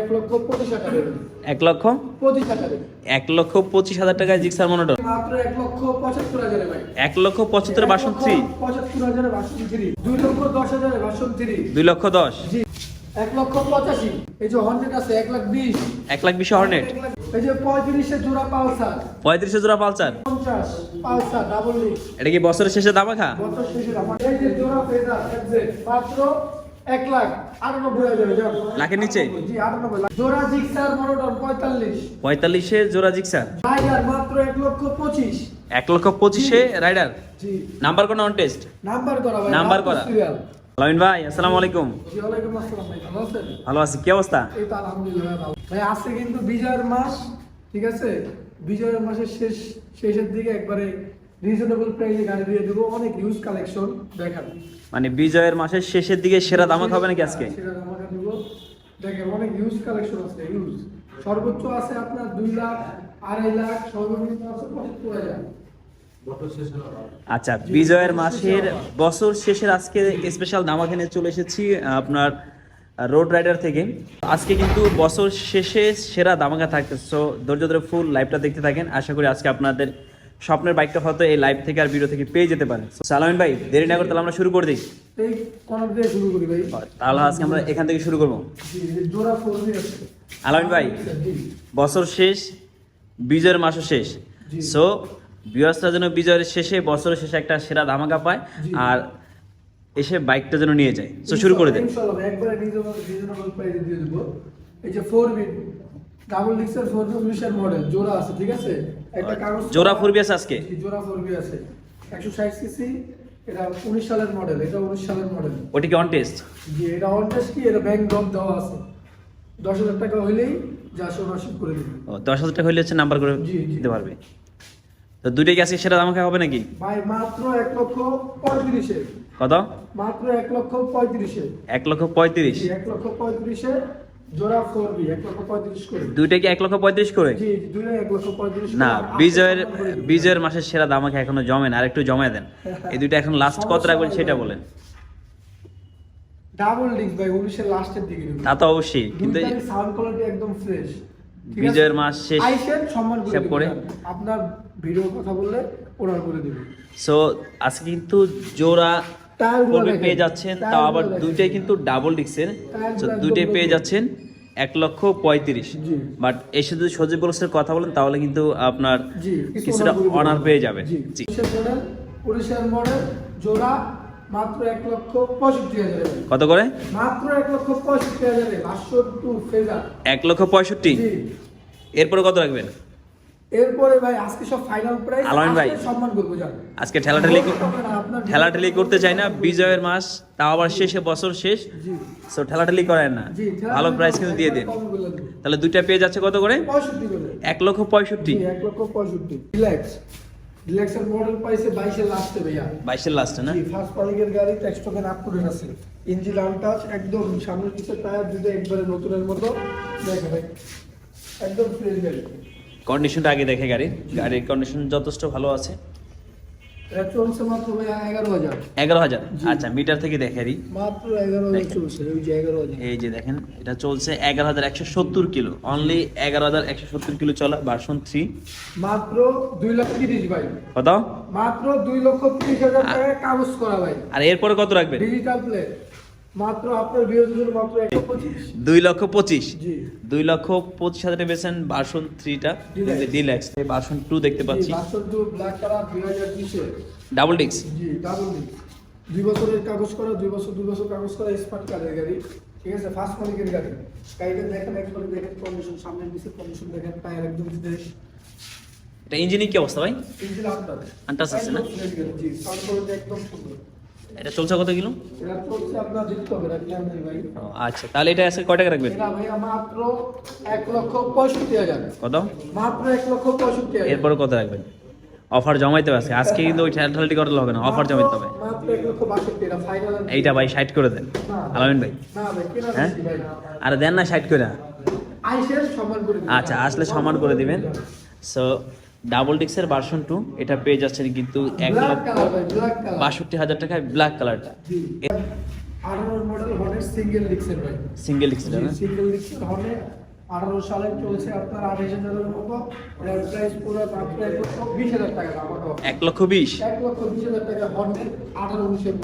এক লক্ষ পঁচিশ টাকা দেবেন। এক লক্ষ? পঁচিশ হাজার টাকা। এক লক্ষ পঁচিশ হাজার টাকায় জিক্সার মনোটন মাত্র এক লক্ষ পঁচাত্তর হাজারে ভাই। এক লক্ষ পঁচাত্তর বাসন থ্রি? পঁচাত্তর হাজারে বাসন থ্রি। দুই লক্ষ দশ হাজারে বাসন থ্রি। দুই লক্ষ দশ? জি। এক লক্ষ পঁচাশি। এই যে হন্ড্রেড আছে এক লাখ বিশ। এক লাখ বিশ হর্নেট? এই যে পঁয়ত্রিশে জোড়া পালসার। পঁয়ত্রিশে জোড়া পালসার? পঞ্চাশ পালসার ডাবল এটা কি বছরের শেষে দামাখা বছর শেষে আমার এই যে জোড়া এক্সেট মাত্র এক লাখ আটানব্বই হাজারে লাখের নিচে? জি আটানব্বই জোড়া জিক্সার মনোটন পঁয়তাল্লিশ। পঁয়তাল্লিশে জোড়া জিক্সার? মাত্র এক লক্ষ পঁচিশ। এক লক্ষ পঁচিশে রাইডার? জি। নাম্বার কোন অন টেস্ট নাম্বার করা নাম্বার করা। ভাই আসসালামু আলাইকুম। জি ওয়ালাইকুম আসসালাম ভাই ভালো আছেন? ভালো আছি কি অবস্থা? এই তো আলহামদুলিল্লাহ ভালো। ভাই আজকে কিন্তু বিজয়ের মাস ঠিক আছে? বিজয়ের মাসের শেষ শেষের দিকে একবারে রিজনেবল প্রাইসে গাড়ি দিয়ে দেবো অনেক ইউজ কালেকশন দেখান মানে বিজয়ের মাসের শেষের দিকে সেরা দামাক হবে নাকি আজকে? সেটা আমাকে দিব। দেখেন অনেক ইউজ কালেকশন আছে ইউজ সর্বোচ্চ আছে আপনার দুই লাখ আড়াই লাখ সর্বনিম্ন আছে আচ্ছা বিজয়ের মাসের বছর শেষের আজকে স্পেশাল দামাকে নিয়ে চলে এসেছি আপনার রোড রাইডার থেকে। আজকে কিন্তু বছর শেষে সেরা দামাকা থাকতে সো ধৈর্য ধরে ফুল লাইভটা দেখতে থাকেন। আশা করি আজকে আপনাদের স্বপ্নের বাইকটা হয়তো এই লাইভ থেকে আর ভিডিও থেকে পেয়ে যেতে পারেন সালামিন ভাই দেরি না করে তাহলে আমরা শুরু করে দিই। শুরু করি ভাই। তাহলে আজকে আমরা এখান থেকে শুরু করব। আলামিন ভাই বছর শেষ বিজয়ের মাসও শেষ। সো বিয়সরা যেন বিজয়ের শেষে বছরের শেষে একটা সেরা ধামাকা পায় আর এসে বাইকটা যেন নিয়ে যায়। সো শুরু করে দিয়ে দেবো। এই যে ফোর বিট ডাবল ডিক্সের ফোর উনিশের মডেল জোড়া আছে ঠিক আছে? একটা কাগজ জোড়া ফুরবি আছে আজকে জোড়া ফোর আছে একশো ষাট সিসি এটা উনিশ সালের মডেল এটা উনিশ সালের মডেল ওটি কি অন টেস্ট জি এটা অন টেস্ট কি? এটা ব্যাংক ড্রপ দেওয়া আছে। দশ হাজার টাকা হইলেই যা সরাসরি করে দেবে। ও দশ হাজার টাকা হলে হচ্ছে নাম্বার করে। দিতে পারবে। তো দুইটাই কি আজকে সেরা ধামাকা হবে নাকি? ভাই মাত্র এক লক্ষ পঁয়ত্রিশে কত? মাত্র এক লক্ষ পঁয়ত্রিশে এক লক্ষ পঁয়ত্রিশ। এক লক্ষ পঁয়ত্রিশে জোড়া লক্ষ করে। দুইটা কি লক্ষ পঁয়ত্রিশ করে? জি দুইটা এক লক্ষ পঁয়ত্রিশ না বিজয়ের বিজয়ের মাসের সেরা এখনও জমেন আর একটু জমে দেন। এই দুইটা এখন লাস্ট কত রাখবেন সেটা বলেন। ডাবল ডিস্ক ভাই উনিশের লাস্টের দিকে তা তো অবশ্যই কিন্তু সাউন্ড কোয়ালিটি একদম ফ্রেশ বিজয়ের মাস শেষ করে হিসাব করে। আপনার ভিডিও কথা বললে ওনার করে দিবে সো আজকে কিন্তু জোড়া টায়ারগুলো পেয়ে যাচ্ছেন তাও আবার দুইটাই কিন্তু ডাবল ডিক্সের টায়ারগুলো দুইটাই পেয়ে যাচ্ছেন এক লক্ষ পঁয়ত্রিশ। বাট এসে যদি সজীব বলসের কথা বলেন তাহলে কিন্তু আপনার কিছুটা। অনার পেয়ে যাবে জি। জি। উনিশের মডেল উনিশের মডেল জোড়া মাত্র এক লক্ষ পঁয়ষট্টি হাজারে কত করে? মাত্র এক লক্ষ পঁয়ষট্টি হাজারে ভাস্কর এক লক্ষ পঁয়ষট্টি? জি। এরপরে কত রাখবেন? এরপরে ভাই আজকে সব ফাইনাল প্রাইস আলামিন ভাই। সম্মান করব জান। আজকে ঠেলাঠেলি ঠেলাঠেলি করতে চাই না বিজয়ের মাস তাও আবার শেষে বছর শেষ। সো ঠেলাঠেলি করেন না। ভালো প্রাইস কিন্তু দিয়ে দিন। তাহলে দুইটা পেয়ে যাচ্ছে কত করে? এক লক্ষ পঁয়ষট্টি। এক লক্ষ পঁয়ষট্টি। রিল্যাক্স রিল্যাক্সের মডেল পাইছে বাইশের লাস্টে ভাইয়া। বাইশের লাস্টে না? ফার্স্ট পালিকের গাড়ি ট্যাক্স টোকেন আপ করে আছে ইঞ্জিন আনটাচ একদম সামনের পিছের টায়ার দুটো একবারে নতুনের মতো। দেখে ভাই একদম ফ্রেশ গাড়ি। কন্ডিশনটা আগে দেখে গাড়ি। গাড়ির কন্ডিশন যথেষ্ট ভালো আছে। এগারো হাজার। আচ্ছা মিটার থেকে দেখে দিই। এই যে দেখেন এটা চলছে এগারো হাজার একশো সত্তর কিলো। অনলি এগারো হাজার একশো সত্তর কিলো চলা ভার্সন থ্রি মাত্র দুই লাখ তিরিশ ভাই। কত? মাত্র দুই লক্ষ তিরিশ হাজার টাকায় কাগজ করা ভাই। আর এরপরে কত রাখবেন? ডিজিটাল প্লেট মাত্র আপনার বিরোধী জন্য মাত্র দুই লক্ষ পঁচিশ। জি। দুই লক্ষ পঁচিশ হাজারে পেয়েছেন ভার্সন থ্রিটা। ডিল্যাক্স ভার্সন টু দেখতে পাচ্ছি। বাসন টু ব্ল্যাক কালার দুই হাজার বিশে। ডাবল ডিক্স জি ডাবল ডিস্ক দুই বছরের কাগজ করা দুই বছর দুই বছর কাগজ করা স্মার্ট কার্ডের গাড়ি। ঠিক আছে? ফার্স্ট মালিকের গাড়ি। গাড়িটা দেখেন একবার দেখেন কন্ডিশন সামনের পিছের কন্ডিশন দেখেন টায়ার একদম ফ্রেশ এটা ইঞ্জিনিক কি অবস্থা ভাই? ইঞ্জিন আন্টার আন্টাস আছে না? জি সাউন্ড কোয়ালিটি একদম সুন্দর। এটা চলছে কত কিলো? আচ্ছা তাহলে এটা আজকে কয় টাকা রাখবেন? মাত্র এক লক্ষ পঁয়ষট্টি হাজার। কত? মাত্র এক লক্ষ পঁয়ষট্টি এরপরে কত রাখবেন? অফার জমাইতে হবে আজকে। কিন্তু ওই ঠেলাঠেলাটি করলে হবে না অফার জমাইতে হবে। এইটা ভাই সাইড করে দেন। আলামিন ভাই। হ্যাঁ? আর দেন না সাইড করে। আচ্ছা আসলে সমান করে দিবেন। সো ডাবল ডিক্সের ভার্সন টু এটা পেয়ে যাচ্ছেন কিন্তু এক লক্ষ বাষট্টি হাজার টাকায় ব্ল্যাক কালারটা সিঙ্গেল ডিক্সের সিঙ্গেল ডিক্সের না? সিঙ্গেল ডিক্সের হর্নেট আঠারো সালে চলছে আপনার আঠাশ হাজারের মতো। এটার প্রাইস পুরো মাত্র এক লক্ষ বিশ হাজার টাকা এক লক্ষ বিশ? এক লক্ষ বিশ হাজার টাকা হর্নেট আঠারো উনিশের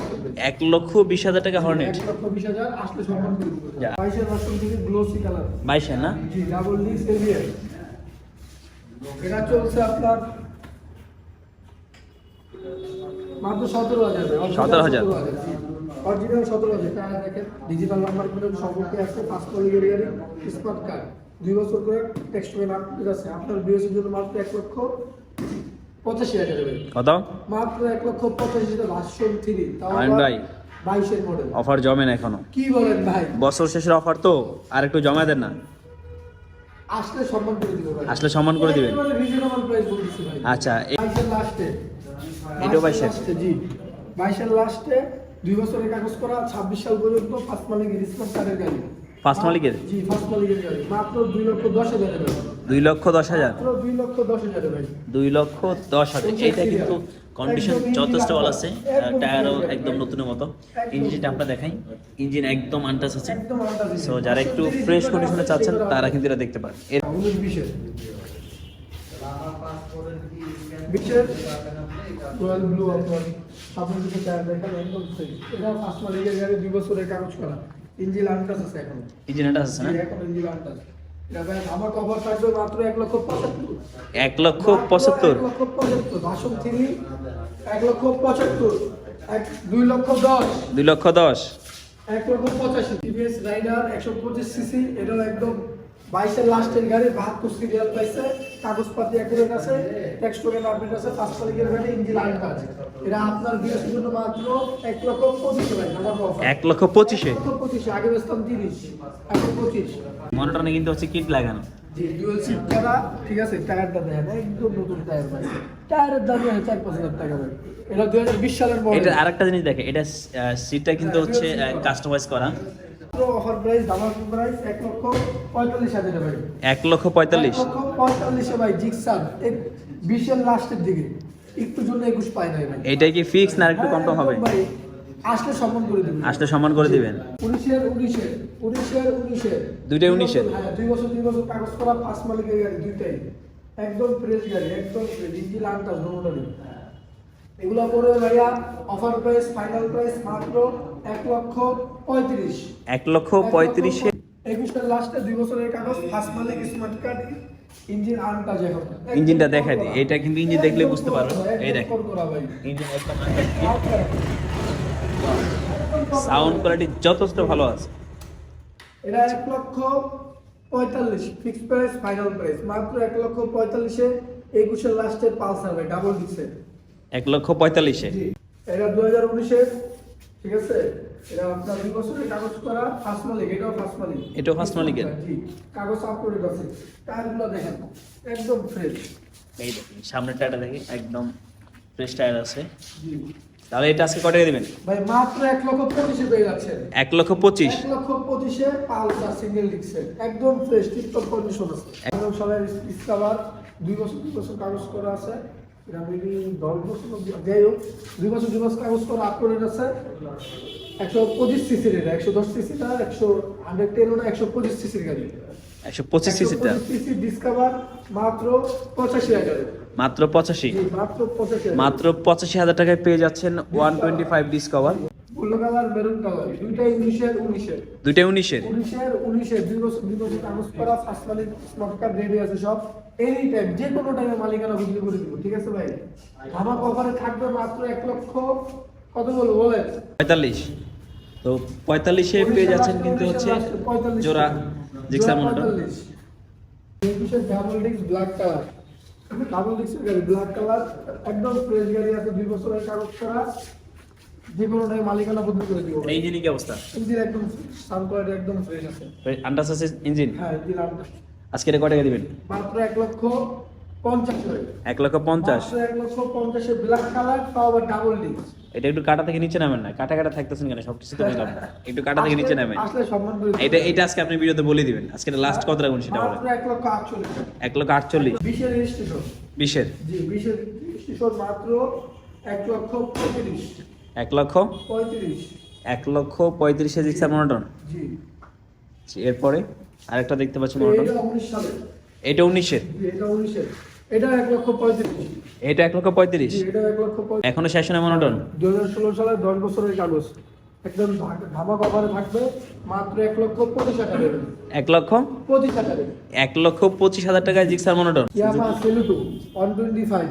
এক লক্ষ বিশ হাজার টাকা হর্নেট এক লক্ষ বিশ হাজার আসলে সম্মান করে দিবো যা। বাইশের ভার্সন থেকে গ্লোসি কালার বাইশে না? জি ডাবল ডিক্স এভিয়ার এটা চলছে আপনার মাত্র সতেরো হাজার 17,000 অরিজিনাল সতেরো হাজার। টাকা। দেখেন ডিজিটাল নাম্বার প্লেট সম্পর্কে আছে কোয়ালিটির স্মার্ট কার্ড দুই বছর করে টেক্সট আছে। আপনার বিএসের জন্য মাত্র এক লক্ষ পঁচাশি হাজার কত? মাত্র এক লক্ষ পঁচাশি হাজার ভার্সন থ্রি। তাও ভাই। বাইশের মডেল অফার জমে না এখনও। কি বলেন ভাই? বছর শেষের অফার তো আর একটু জমা দেন না। আসলে সম্মান করে দিবেন আসলে সম্মান করে দিবেন রিজনেবল প্রাইস বলতেছি ভাই। আচ্ছা বাইশের লাস্টে এটা জি। বাইশের লাস্টে দুই বছরের কাগজ করা ছাব্বিশ সাল পর্যন্ত পাঁচ মালিক কার্ডের গাড়ি। ফার্স্ট মালিকের জি ফার্স্ট মালিকের গাড়ি মাত্র দুই লক্ষ দশ হাজার টাকা দুই লক্ষ দশ হাজার? মাত্র দুই লক্ষ দশ হাজার ভাই। দুই লক্ষ দশ হাজার। এইটা কিন্তু কন্ডিশন যথেষ্ট ভালো আছে। টায়ারও একদম নতুনের মতো। ইঞ্জিনটা আমরা দেখাই। ইঞ্জিন একদম আনটাচ আছে। সো যারা একটু ফ্রেশ কন্ডিশনে চাচ্ছেন তারা কিন্তু এটা দেখতে পারেন। এর বিশের বিশের রয়্যাল ব্লু আপনার সামনের টায়ার দেখেন একদম ফ্রেশ এটা ফার্স্ট মালিকের গাড়ি দুই বছরের কাগজ করা। ইঞ্জিন আনটাস আছে এখন। ইঞ্জিন আনটাচ আছে না? এখন ইঞ্জিন আনটাস আমার কভার থাকবে মাত্র এক লক্ষ পঁচাত্তর। এক লক্ষ পঁচাত্তর? এক লক্ষ পঁচাত্তর। ভাষণ থ্রি এক লক্ষ পঁচাত্তর। এক দুই লক্ষ দশ। দুই লক্ষ দশ। এক লক্ষ পঁচাশি। টিভিএস রাইডার একশো পঁচিশ সিসি এটাও একদম বাইশের লাস্টের গাড়ি বাহাত্তর সিরিয়াল পাইছে কাগজপাতি আছে আপডেট আছে পাঁচ তারিখের গাড়ি ইঞ্জিন আইনটা আছে। এটা আপনার বিএসির জন্য মাত্র এক লক্ষ পঁচিশ ভাই এক লক্ষ পঁচিশে? এক লক্ষ পঁচিশে আগে বেচতাম তিরিশ পঁচিশ। মনিটরে কিন্তু হচ্ছে কিট লাগানো। ঠিক আছে টায়ারটা দেখেন একদম নতুন টায়ার ভাই। টায়ারের দাম হয় চার পাঁচ হাজার টাকা ভাই। এটা দুই হাজার বিশ সালের এটা আরেকটা জিনিস দেখে এটা সিটটা কিন্তু হচ্ছে কাস্টমাইজ করা। অফার প্রাইস দামার প্রাইস এক লক্ষ পঁয়তাল্লিশ হাজার ভাই। এক লক্ষ পঁয়তাল্লিশ। লক্ষ পঁয়তাল্লিশে ভাই জিক্সার বিশের লাস্টের দিকে। একটু জন্য একুশ পায় নাই ভাই। এইটাই কি ফিক্স না একটু কম হবে? একদম ভাই, আসলে সম্মান করে দিবেন। আসলে সম্মান করে দিবেন। উনিশের উনিশের উনিশের উনিশের। দুইটাই উনিশের? হ্যাঁ দুই বছর দুই বছর কাগজ করা পাঁচ মালিকের গাড়ি দুইটাই। একদম ফ্রেশ গাড়ি একদম ফ্রেশ ইঞ্জিন আনটাস দুটোটারই এগুলো পড়বে ভাইয়া অফার প্রাইস ফাইনাল প্রাইস মাত্র এক লক্ষ পঁয়ত্রিশ। এক লক্ষ পঁয়ত্রিশে লাস্টে দুই বছরের কাগজ ফার্স্ট মালিক স্মার্ট কার্ড ইঞ্জিন এখন ইঞ্জিনটা দেখাই দিই। এটা কিন্তু ইঞ্জিন দেখলে বুঝতে পারবেন এই ভাই। ইঞ্জিন একদম সাউন্ড কোয়ালিটি যথেষ্ট ভালো আছে। এটা এক লক্ষ পঁয়তাল্লিশ। ফিক্স প্রাইস ফাইনাল প্রাইস মাত্র এক লক্ষ পঁয়তাল্লিশে একুশের লাস্টের পালসার ভাই ডাবল ডিক্সের এক লক্ষ পঁয়তাল্লিশে এটা দু হাজার উনিশের ঠিক আছে? এটা আপনার দুই বছরের কাগজ করা ফার্স্ট মালিক এটাও ফার্স্ট মালিক। এটাও first মালিকের? জি কাগজ আপলোডেড আছে। টায়ারগুলো দেখেন একদম ফ্রেশ এই দেখেন সামনের টায়ারটা দেখি একদম ফ্রেশ টায়ার আছে। তাহলে এটা আজকে কত টাকা দিবেন? ভাই মাত্র এক লক্ষ পঁচিশে পেয়ে যাচ্ছেন। এক লক্ষ পঁচিশ। এক লক্ষ পঁচিশে পালসার সিঙ্গেল ডিক্সের একদম ফ্রেশ টিপটপ কন্ডিশন আছে। একদম সবাই ডিসকাভার দুই বছর দুই বছর কাগজ করা আছে। এটা মেবি দশ বছর যাই হোক দুই বছর দুই বছর কাগজ করা আপলোডেড আছে। একশো পঁচিশ সিসির এটা একশো দশ সিসিটা একশো হান্ড্রেড টেন না একশো পঁচিশ সিসির গাড়ি। একশো পঁচিশ সিসিটা সিসি ডিসকাভার মাত্র পঁচাশি হাজার। মাত্র পঁচাশি? মাত্র পঁচাশি মাত্র পঁচাশি হাজার টাকায় পেয়ে যাচ্ছেন one twenty five Discover blue colour maroon colour দুইটাই উনিশের উনিশের। দুইটাই উনিশের। উনিশের উনিশের দুই বছর দুই বছর কাগজ করা ফার্স্ট মালিক স্মার্ট কার্ড রেডি আছে সব। এনি টাইম যে কোনো টাইমে মালিকানা বুঝলি করে দিব ঠিক আছে ভাই? আমার অফারে থাকবে মাত্র এক লক্ষ কত বলব বলেন? পঁয়তাল্লিশ। তো পঁয়তাল্লিশে পেয়ে যাচ্ছেন কিন্তু হচ্ছে জোড়া Gixxer monitor double disc black colour double ডিস্কের গাড়ি ব্ল্যাক কালার একদম ফ্রেশ গাড়ি আছে দুই বছরের কাগজ করা। যে কোনো টাইমে মালিকানা বদলি করে দিব কি অবস্থা? ইঞ্জিন একদম কোয়ালিটি একদম ফ্রেশ আছে। ইঞ্জিন হ্যাঁ ইঞ্জিন আজকে এটা টাকা দিবেন? মাত্র এক লক্ষ পঞ্চাশ এক লক্ষ পঞ্চাশ? মাত্র এক লক্ষ পঞ্চাশে ব্ল্যাক কালার তাও আবার ডাবল ডিস্ক এটা একটু কাটা থেকে নিচে নামেন না। কাটা কাটা থাকতেছেন কেন? সব কিছু তো একটু কাটা থেকে নিচে নামেন। আসলে সম্মান করে এটা এটা আজকে আপনি ভিডিওতে বলে দিবেন। আজকে লাস্ট কত রাখুন সেটা বলেন। মাত্র এক লক্ষ আটচল্লিশ এক লক্ষ আটচল্লিশ। বিশের রেজিস্ট্রেশন বিশের? জি বিশের রেজিস্ট্রেশন মাত্র এক লক্ষ পঁয়ত্রিশ। এক লক্ষ এক লক্ষ পঁয়ত্রিশে দিচ্ছে মনোটন? জি। এরপরে আরেকটা দেখতে পাচ্ছি মনোটন। এটা উনিশ এটা উনিশের। এটা এক লক্ষ পঁয়ত্রিশ। এটা এক লক্ষ পঁয়ত্রিশ। এখনও শেষ হয় মনোটন। দু হাজার ষোলো সালে দশ বছরের কাগজ একদম ধা- ধামাক অফারে থাকবে মাত্র এক লক্ষ পঁচিশ হাজার এক লক্ষ পঁচিশ হাজারে এক লক্ষ পঁচিশ হাজার টাকায় Gixxer monotone. One twenty five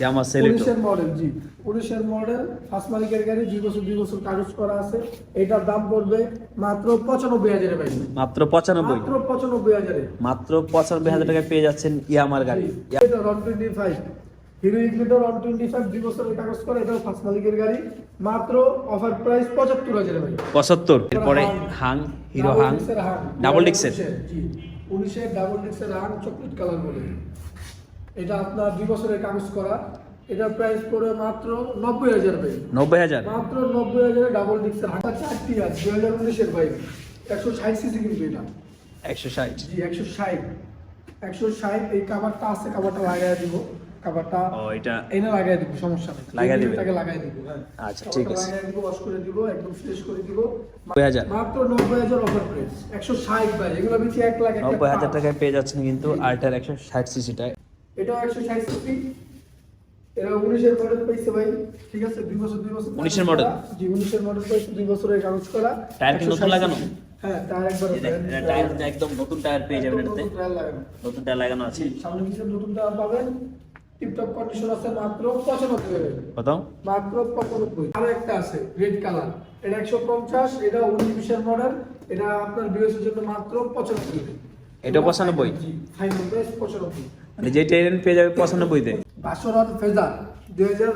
জামা সেলেক্ট উনিশের মডেল জি। উনিশের মডেল ফার্স্ট মালিকের গাড়ি দুই বছর দুই বছর কাগজ করা আছে। এটার দাম পড়বে মাত্র পঁচানব্বই হাজারে পাই মাত্র পঁচানব্বই? মাত্র পঁচানব্বই হাজারে মাত্র পঁচানব্বই হাজার টাকায় পেয়ে যাচ্ছেন ইয়ামার গাড়ি। এটা twenty five Hero Ignitor one twenty five দুই বছরের কাগজ করা এটাও ফার্স্ট মালিকের গাড়ি। মাত্র অফার প্রাইস পঁচাত্তর হাজারে পঁচাত্তর? এরপরে হাং হিরো হাং। ডাবল ডিক্সের জি। উনিশের ডাবল ডিক্সের হাং চকলেট কালার বলে। এটা আপনার দুই বছরের কাগজ করা। এটার প্রাইস পড়বে মাত্র নব্বই হাজার ভাই। নব্বই হাজার? মাত্র নব্বই হাজারে ডাবল ডিক্সের হাঁটা চারটি আছে দুই হাজার উনিশের বাইক একশো ষাট সিসি কিন্তু এটা। একশো ষাট? জি একশো ষাট। একশো ষাট এই কাভারটা আছে কাভারটা লাগাই দিব। কাভারটা ও এটা এনে লাগাই দিব সমস্যা নেই। লাগাই দিবেন? এটাকে লাগাই দিব হ্যাঁ। আচ্ছা, ঠিক আছে। লাগাই দিব ওয়াশ করে দিব একদম ফ্রেশ করে দিব। নব্বই হাজার? মাত্র নব্বই হাজার অফার প্রাইস একশো ষাট ভাই এগুলো বেশি এক লাখ একটা নব্বই হাজার পাঁচ। টাকায় পেয়ে যাচ্ছেন কিন্তু আরটার একশো ষাট সিসিটায় এটাও একশো ষাট সিসি এরা উনিশের মডেল পাইছে ভাই ঠিক আছে? দুই বছর দুই বছর 19 এর model? জি উনিশের মডেল পাইছে দুই বছরের কাগজ করা। টায়ার কি নতুন লাগানো? হ্যাঁ টায়ার একবার টায়ার একদম নতুন টায়ার পেয়ে যাবেন এটাতে। নতুন টায়ার লাগানো। নতুন টায়ার লাগানো আছে। সামনে পিছনে নতুন টায়ার পাবেন। টিপটপ কন্ডিশন আছে মাত্র পঁচানব্বই। হাজার কত? মাত্র পঁচানব্বই। আরও একটা আছে রেড কালার এটা একশো পঞ্চাশ এটা উনিশ বিশের মডেল এটা আপনার জন্য মাত্র পঁচানব্বই। এটা 95? ফাইনাল প্রাইস পঁচানব্বই। মানে যে ট্রেন পেয়ে যাবে পঁচানব্বইতে? বাসরন ফেজার দুই হাজার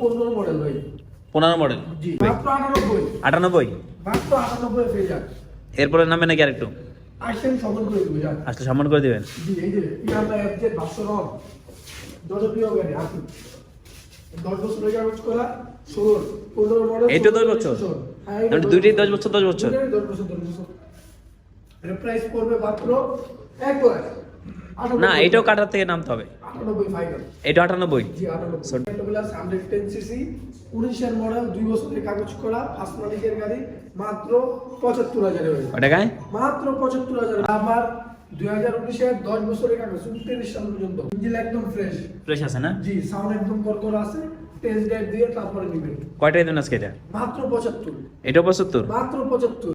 পনেরো মডেল ভাই। পনেরো মডেল জি আটানব্বই। আটানব্বই? মাত্র আটানব্বই ফেজার। এরপরে নামবে নাকি আরেকটু? আসেন সফল করে দেবো যান। আসলে সম্মান করে দিবেন? জি এই যে ইয়ামা এফজেড বাসরন জনপ্রিয় গাড়ি হাতি দশ বছরের কাগজ করা ষোলো পনেরো মডেল এইটা দশ বছর? হ্যাঁ, মানে দুইটাই দশ বছর দশ বছর। দশ বছর দশ বছর। প্রাইস পড়বে মাত্র এক লাখ। আটানব্বই। না এটাও কাটার থেকে নামতে হবে। এটা আটানব্বই। উনিশের মডেল দুই বছরের কাগজ করা ফার্স্ট মালিকের গাড়ি মাত্র পঁচাত্তর হাজারে মাত্র পঁচাত্তর হাজার আবার দুই হাজার উনিশের দশ বছরের কাগজ উনত্রিশ সাল পর্যন্ত। ইঞ্জিন একদম ফ্রেশ ফ্রেশ আছে না? জি সাউন্ড একদম করকর আছে। টেস্ট ড্রাইভ দিয়ে তারপরে নিবেন। কয়টায় দেবেন আজকে এটা? মাত্র পঁচাত্তর। এটাও পঁচাত্তর? মাত্র পঁচাত্তর।